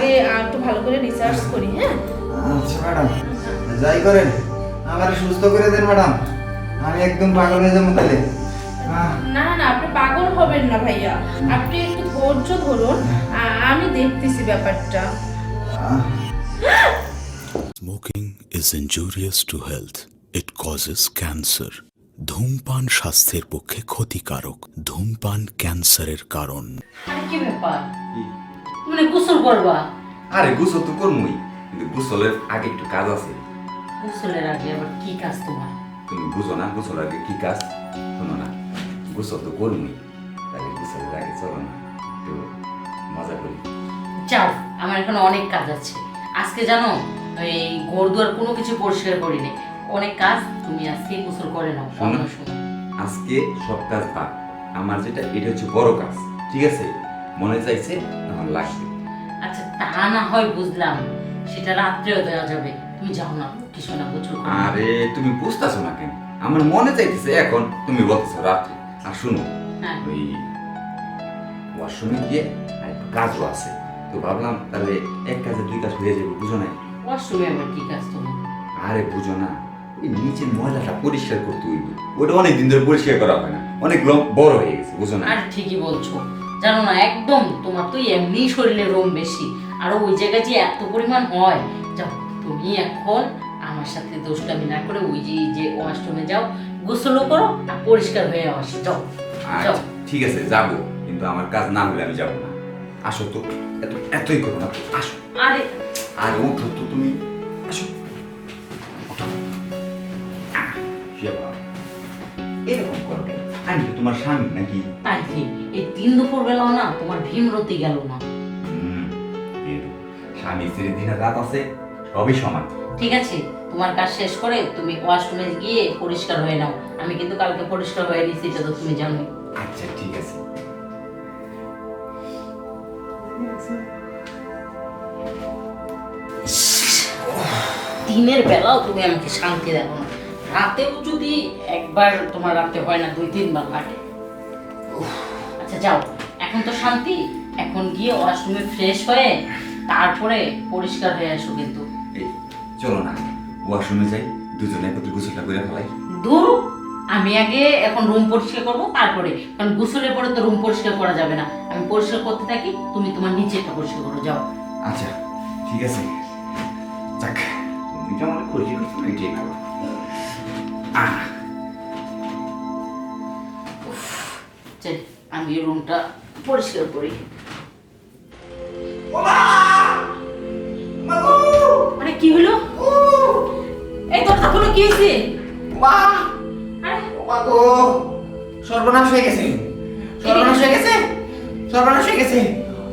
আগে একটু ভালো করে রিসার্চ করি হ্যাঁ? আচ্ছা ম্যাডাম যাই করেন আমার সুস্থ করে দেন ম্যাডাম আমি একদম পাগল হয়ে যাব তাহলে। না না না আপনি পাগল হবেন না ভাইয়া। আপনি একটু ধৈর্য ধরুন। আমি দেখতেছি ব্যাপারটা। Smoking is injurious to health. It causes cancer. ধূমপান স্বাস্থ্যের পক্ষে ক্ষতিকারক। ধূমপান ক্যান্সারের কারণ। কি ব্যাপার? মানে গোসল করবা? আরে গোসল তো করবই কিন্তু গোসলের আগে একটু কাজ আছে। গোসলের আগে আবার কি কাজ তোমার? তুমি বুঝো না গোসলের আগে কি কাজ? শোনো না গোসল তো করবই তাহলে গোসলের আগে চলো না একটু মজা করি। যাও আমার এখানে অনেক কাজ আছে। আজকে জানো এই ঘর দুয়ার কোনো কিছু পরিষ্কার করিনি। অনেক কাজ তুমি আজকে গোসল করে নাও শোনো। আজকে সব কাজ বাদ। আমার যেটা এটা হচ্ছে বড় কাজ ঠিক আছে? মনে চাইছে লাগবে। আচ্ছা তা না হয় বুঝলাম। সেটা রাত্রেও দেওয়া যাবে। তুমি যাও না কিছু না করো। আরে তুমি বুঝতেছো না কেন? আমার মনে চাইতেছে এখন তুমি বলতেছো রাত্রে। আর শুনো হ্যাঁ। ওই ওয়াশরুমে গিয়ে আর কাজও আছে। তো ভাবলাম তাহলে এক কাজে দুই কাজ হয়ে যাবে বুঝো নাই? ওয়াশরুমে আবার কি কাজ তোমার? আরে বুঝো না ওই নিচের ময়লাটা পরিষ্কার করতে হইবে। ওটা অনেক দিন ধরে পরিষ্কার করা হয় না। অনেক বড় হয়ে গেছে বুঝো না আর ঠিকই বলছো। জানো না একদম তোমার তো এমনি শরীরে রোম বেশি। আর ওই জায়গায় যে এত পরিমাণ হয় যাও তুমি এখন আমার সাথে দোষটামি না করে ওই যে যে ওয়াশরুমে যাও গোসলও করো আর পরিষ্কার হয়ে আসো যাও যাও। আচ্ছা ঠিক আছে যাব কিন্তু আমার কাজ না হলে আমি যাব না। আসো তো এত এতই করো না আসো। আরে আর উঠো তো তুমি আসো। ওঠো। এরকম করো। তোমার স্বামী নাকি? তাই কি এই তিন দুপুর বেলাও না তোমার ভীমরতি গেল না। স্বামী স্ত্রীর দিনের রাত আছে সবই সমান। ঠিক আছে তোমার কাজ শেষ করে তুমি ওয়াশরুমে গিয়ে পরিষ্কার হয়ে নাও। আমি কিন্তু কালকে পরিষ্কার হয়ে নিচ্ছি এটা তো তুমি জানোই। আচ্ছা ঠিক আছে। দিনের বেলাও তুমি আমাকে শান্তি দেখো না। রাতেও যদি একবার তোমার রাতে হয় না দুই তিনবার লাগে উফ, আচ্ছা যাও। এখন তো শান্তি। এখন গিয়ে ওয়াশরুমে ফ্রেশ হয়ে তারপরে পরিষ্কার হয়ে আসো কিন্তু। চলো না। ওয়াশরুমে যাই দুজনে একত্রে গোসলটা করে ফেলাই। দূর আমি আগে এখন রুম পরিষ্কার করব তারপরে। কারণ গোসলের পরে তো রুম পরিষ্কার করা যাবে না। আমি পরিষ্কার করতে থাকি তুমি তোমার নিচেটা পরিষ্কার করো যাও। আচ্ছা ঠিক আছে। যাক তুমি তো আমার খুশি করছ এটাই ভালো আহ। আমি রুমটা পরিষ্কার করি। মানে কি হলো? এই তোর তখন কি হয়েছে? আরে, সর্বনাশ হয়ে গেছে। সর্বনাশ হয়ে গেছে? সর্বনাশ হয়ে গেছে।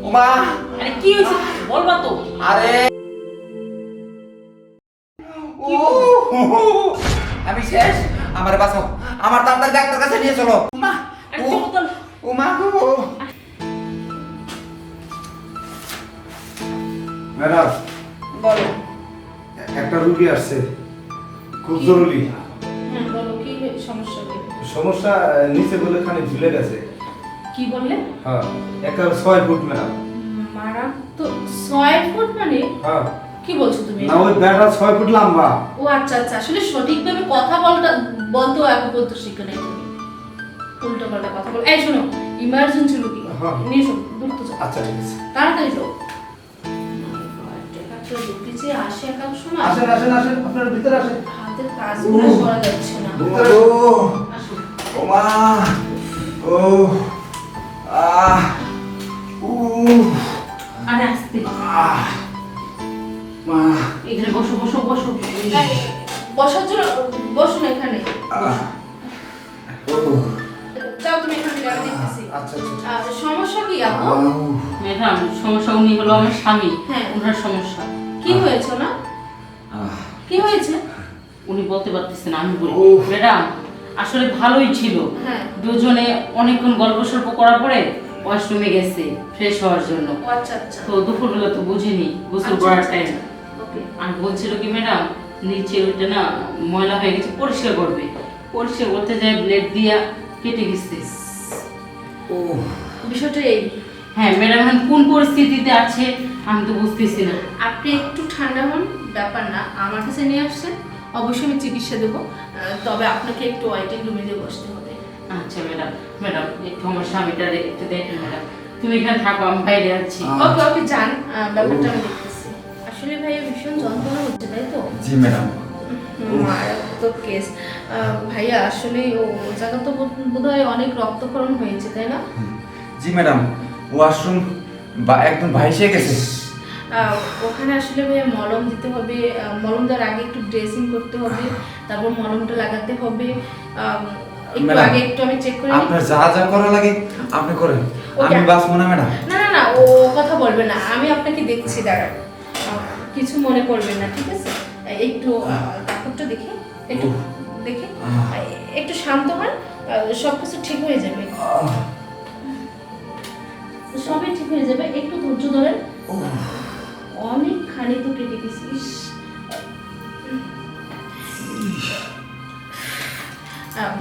ও মা আরে কি হয়েছে? বলবা তো। আরে! ও! আমি শেষ? আমার বাঁচাও আমার তাড়াতাড়ি ডাক্তার কাছে নিয়ে চলো। মা আরে ও চলো তো। ও মা গো। ম্যাডাম বলো। একটা রুগী আসছে। খুব জরুরি। হ্যাঁ বলো কি সমস্যা সমস্যা নিচে বলে খানে ঝুলে গেছে। কি বললে? হ্যাঁ একটা ছয় ফুট ম্যাডাম। মারা তো ছয় ফুট মানে? হ্যাঁ। কি বলছো তুমি? না ওই ব্যাটা ছয় ফুট লম্বা। ও আচ্ছা আচ্ছা। আসলে সঠিকভাবে কথা বলটা বলতো এখন বলতো শিখে নাই তুমি। উল্টো পাল্টা কথা বল এই শোনো ইমার্জেন্সি রুগী হ্যাঁ। নিয়ে শোনো দূর যাও। আচ্ছা ঠিক আছে। তাড়াতাড়ি যাও। রুগী আসেন আসেন আসেন। আপনার ভিতরে আসেন। হাতের কাজগুলো করা যাচ্ছে না। কি আপু? ম্যাডাম সমস্যা উনি হলো আমার স্বামী। হ্যাঁ। ওনার সমস্যা। কি হয়েছে না কি হয়েছে? উনি বলতে পারতেছেন আমি বলি। ম্যাডাম আসলে ভালোই ছিল। হ্যাঁ। দুজনে অনেকক্ষণ গল্প সল্প করার পরে ওয়াশরুমে গেছে ফ্রেশ হওয়ার জন্য। আচ্ছা আচ্ছা। তো দুপুরবেলা তো বুঝিনি গোসল আচ্ছা, করার টাইম আর বলছিল কি ম্যাডাম নিচে ওইটা না ময়লা হয়ে গেছে পরিষ্কার করবে। পরিষ্কার করতে যায় ব্লেড দিয়া কেটে গেছে। ও বিষয়টা এই। হ্যাঁ ম্যাডাম এখন কোন পরিস্থিতিতে আছে আমি তো বুঝতেছি না। আপনি একটু ঠান্ডা হন ব্যাপার না। আমার কাছে নিয়ে আসছেন অবশ্যই আমি চিকিৎসা দেবো। তবে আপনাকে একটু ওয়াইটিং রুমে দিয়ে বসতে হবে। আচ্ছা ম্যাডাম ম্যাডাম একটু আমার স্বামীটা একটু দেখেন ম্যাডাম। তুমি এখানে থাকো আমি বাইরে আছি। ওকে ওকে যান আহ, ব্যাপারটা আমি দেখতেছি। আসলে ভাইয়া ভীষণ যন্ত্রণা হচ্ছে তাই তো? জি ম্যাডাম। মারাত্মক কেস আহ, ভাইয়া আসলে ও ও জায়গা তো বোধ হয় অনেক রক্তক্ষরণ হয়েছে তাই না? জি ম্যাডাম। ওয়াশরুম বা একদম ভাইসে গেছে। ওখানে আসলে ভাইয়া মলম দিতে হবে। মলম দেওয়ার আগে একটু ড্রেসিং করতে হবে। তারপর মলমটা লাগাতে হবে। একটু আগে একটু আমি চেক করে আপনার যা যা করা লাগে আপনি করেন। আমি বাঁচবো না ম্যাডাম। না না না ও কথা বলবে না। আমি আপনাকে দেখছি দাঁড়ান। আহ, কিছু মনে করবেন না ঠিক আছে? একটু কাপড়টা দেখি। একটু দেখি। একটু শান্ত হন। সব কিছু ঠিক হয়ে যাবে। সবই ঠিক হয়ে যাবে। একটু ধৈর্য ধরেন। অনেক খানি তো কেটে গেছিস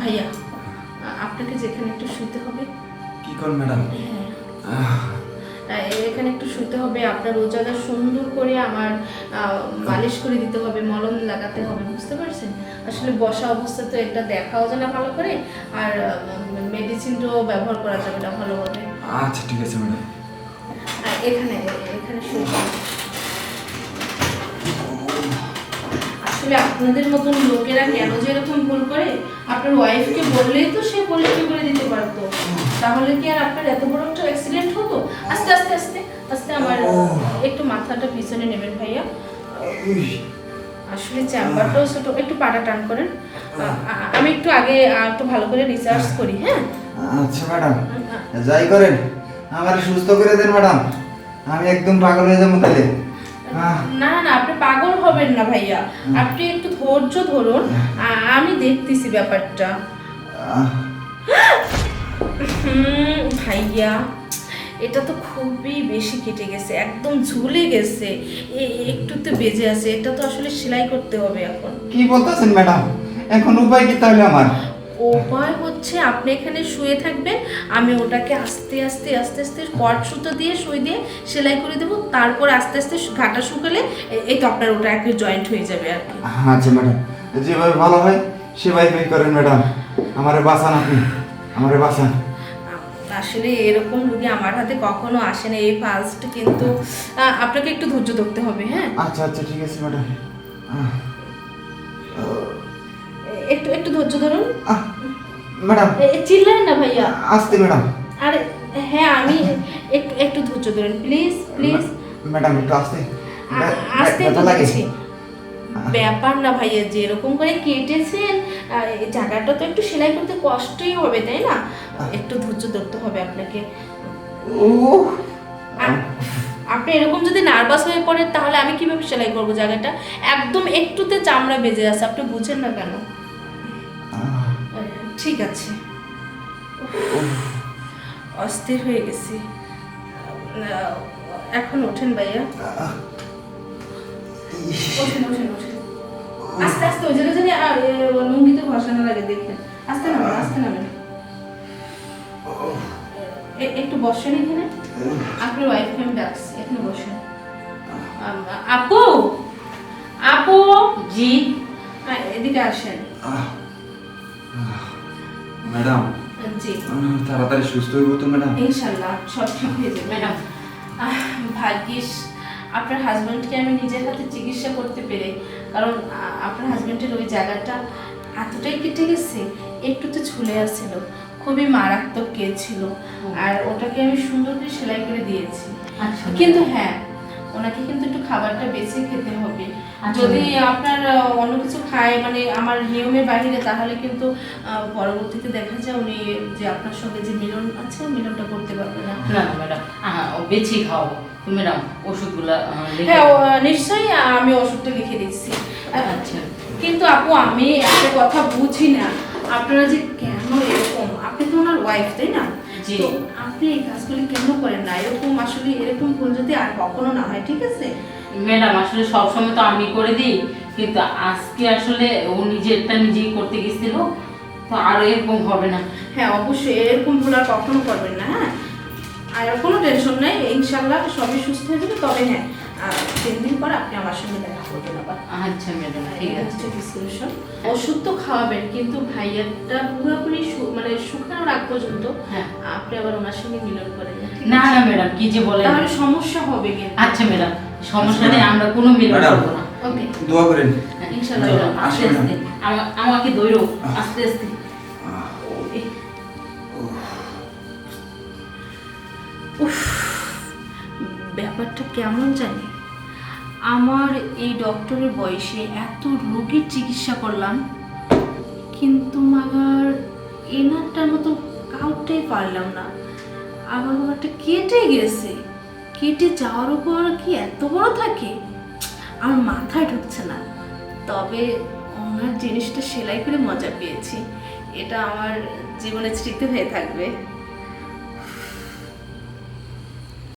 ভাইয়া আপনাকে যেখানে একটু শুতে হবে। কি করেন ম্যাডাম? হ্যাঁ। এখানে একটু শুতে হবে। আপনার ও সুন্দর করে আমার মালিশ করে দিতে হবে মলম লাগাতে হবে বুঝতে পারছেন? আসলে বসা অবস্থা তো এটা দেখাও যায় না ভালো করে। আর মেডিসিনটাও ব্যবহার করা যাবে না ভালোভাবে। আচ্ছা ঠিক আছে ম্যাডাম। এখানে এখানে আসলে আপনাদের মতন লোকেরা কেন যে এরকম ভুল করে? আপনার ওয়াইফকে বললেই তো সে পরীক্ষা করে দিতে পারতো। তাহলে কি আর আপনার এত বড় একটা অ্যাক্সিডেন্ট হতো? আস্তে আস্তে আস্তে আস্তে আমার একটু মাথাটা পিছনে নেবেন ভাইয়া। আসলে চেম্বারটাও ছোট একটু পাটা টান করেন। একটু আগে একটু ভালো করে রিসার্চ করি হ্যাঁ? আচ্ছা ম্যাডাম যাই করেন আমার সুস্থ করে দেন ম্যাডাম আমি একদম পাগল হয়ে যাব তাহলে। না না আপনি পাগল হবেন না ভাইয়া। আপনি একটু ধৈর্য ধরুন। আমি দেখতেছি ব্যাপারটা। হুম, ভাইয়া এটা তো খুবই বেশি কেটে গেছে একদম ঝুলে গেছে। এ- একটুতে বেজে আছে এটা তো আসলে সেলাই করতে হবে এখন। কি বলতেছেন ম্যাডাম এখন উপায় কি তাহলে আমার? উপায় হচ্ছে আপনি এখানে শুয়ে থাকবেন আমি ওটাকে আস্তে আস্তে আস্তে আস্তে কট সুতো দিয়ে শুয়ে দিয়ে সেলাই করে দেবো তারপর আস্তে আস্তে ঘাটা শুকালে এই তো আপনার ওটা একটু জয়েন্ট হয়ে যাবে আর কি। আচ্ছা ম্যাডাম। যেভাবে ভালো হয় সেভাবে করেন ম্যাডাম। আমারে বাঁচান আপনি। আমারে বাঁচান। আসলে এরকম রুগী আমার হাতে কখনো আসে না এই ফার্স্ট কিন্তু আপনাকে একটু ধৈর্য ধরতে হবে হ্যাঁ? আচ্ছা আচ্ছা ঠিক আছে ম্যাডাম। একটু একটু ধৈর্য ধরুন। ম্যাডাম চিল্লান না ভাইয়া। আসতে ম্যাডাম আরে হ্যাঁ আমি একটু একটু ধৈর্য ধরুন প্লিজ প্লিজ ম্যাডাম একটু আসতে। আসতে লাগে। ব্যাপার না ভাইয়া যে এরকম করে কেটেছেন জায়গাটা তো একটু সেলাই করতে কষ্টই হবে তাই না? একটু ধৈর্য ধরতে হবে আপনাকে। ও আপনি এরকম যদি নার্ভাস হয়ে পড়েন তাহলে আমি কীভাবে সেলাই করব জায়গাটা? একদম একটুতে চামড়া বেজে আছে আপনি বুঝেন না কেন? ঠিক আছে। অস্থির হয়ে গেছি। এখন ওঠেন ভাইয়া। ওঠেন ওঠেন ওঠেন। আস্তে আস্তে ওই জায়গায় জানি লুঙ্গিতে ঘষা না লাগে দেখেন। আস্তে নামেন আস্তে নামেন। একটু বসেন এখানে। আপনার ওয়াইফকে আমি ডাকছি এখানে বসেন। আপু! আপু! জি। হ্যাঁ, এদিকে আসেন। ম্যাডাম জি। আমি তাড়াতাড়ি সুস্থ হইব তো ম্যাডাম ইনশাল্লাহ সব ঠিক হয়ে যাবে ম্যাডাম ভাগ্যিস আপনার হাজব্যান্ডকে আমি নিজের হাতে চিকিৎসা করতে পেরে কারণ আপনার হাজব্যান্ডের ওই জায়গাটা এতটাই কেটে গেছে একটু তো ঝুলে আসছিল খুবই মারাত্মক কেস ছিল। আর ওটাকে আমি সুন্দর করে সেলাই করে দিয়েছি। আচ্ছা কিন্তু হ্যাঁ ওনাকে কিন্তু একটু খাবারটা বেছে খেতে হবে। যদি আপনার অন্য কিছু খায় মানে আমার নিয়মের বাইরে তাহলে কিন্তু পরবর্তীতে দেখা যায় উনি যে আপনার সঙ্গে যে মিলন আছে মিলনটা করতে পারবে না। না ম্যাডাম বেছি খাও। ম্যাডাম ওষুধগুলো হ্যাঁ নিশ্চয়ই আমি ওষুধটা লিখে দিচ্ছি। আচ্ছা। কিন্তু আপু আমি একটা কথা বুঝি না। আপনারা যে কেন এরকম? আপনি তো ওনার ওয়াইফ তাই না। তো আপনি এই কাজগুলি কেন করেন না? এরকম আসলে এরকম ভুল যদি আর কখনো না হয় ঠিক আছে? ম্যাডাম আসলে সবসময় তো আমি করে দিই কিন্তু আজকে আসলে ও নিজেরটা নিজেই করতে গেছিল তো আর এরকম হবে না। হ্যাঁ অবশ্যই এরকম ভুল আর কখনো করবেন না হ্যাঁ? আর কোনো টেনশন নেই ইনশাল্লাহ সবই সুস্থ হয়ে যাবে তবে হ্যাঁ তিন দিন পর আপনি আমার সঙ্গে দেখা করবেন আবার। আচ্ছা ম্যাডাম ঠিক ঠিক আছে। প্রেসক্রিপশন ওষুধ তো খাওয়াবেন কিন্তু ভাইয়াটা পুরোপুরি মানে শুকানোর আগ পর্যন্ত হ্যাঁ। আপনি আবার ওনার সঙ্গে মিলন করেন না, না ম্যাডাম কি যে বলেন। তাহলে সমস্যা হবে আচ্ছা ম্যাডাম সমস্যা নেই আমরা কোনো ম্যাডাম। করব না। ওকে। দোয়া করেন। ইনশাল্লাহ ম্যাডাম, আস্তে আস্তে। আমাকে দৌড়ো আস্তে আস্তে। উফ। ব্যাপারটা কেমন জানি? আমার এই ডক্টরের বয়সে এত রোগীর চিকিৎসা করলাম কিন্তু মাগার এনারটার মতো কাউটাই পারলাম না। আমার বাবাটা কেটে গেছে। কেটে যাওয়ার উপর কি এত বড় থাকে? আমার মাথায় ঢুকছে না। তবে ওনার জিনিসটা সেলাই করে মজা পেয়েছি। এটা আমার জীবনে স্মৃতি হয়ে থাকবে।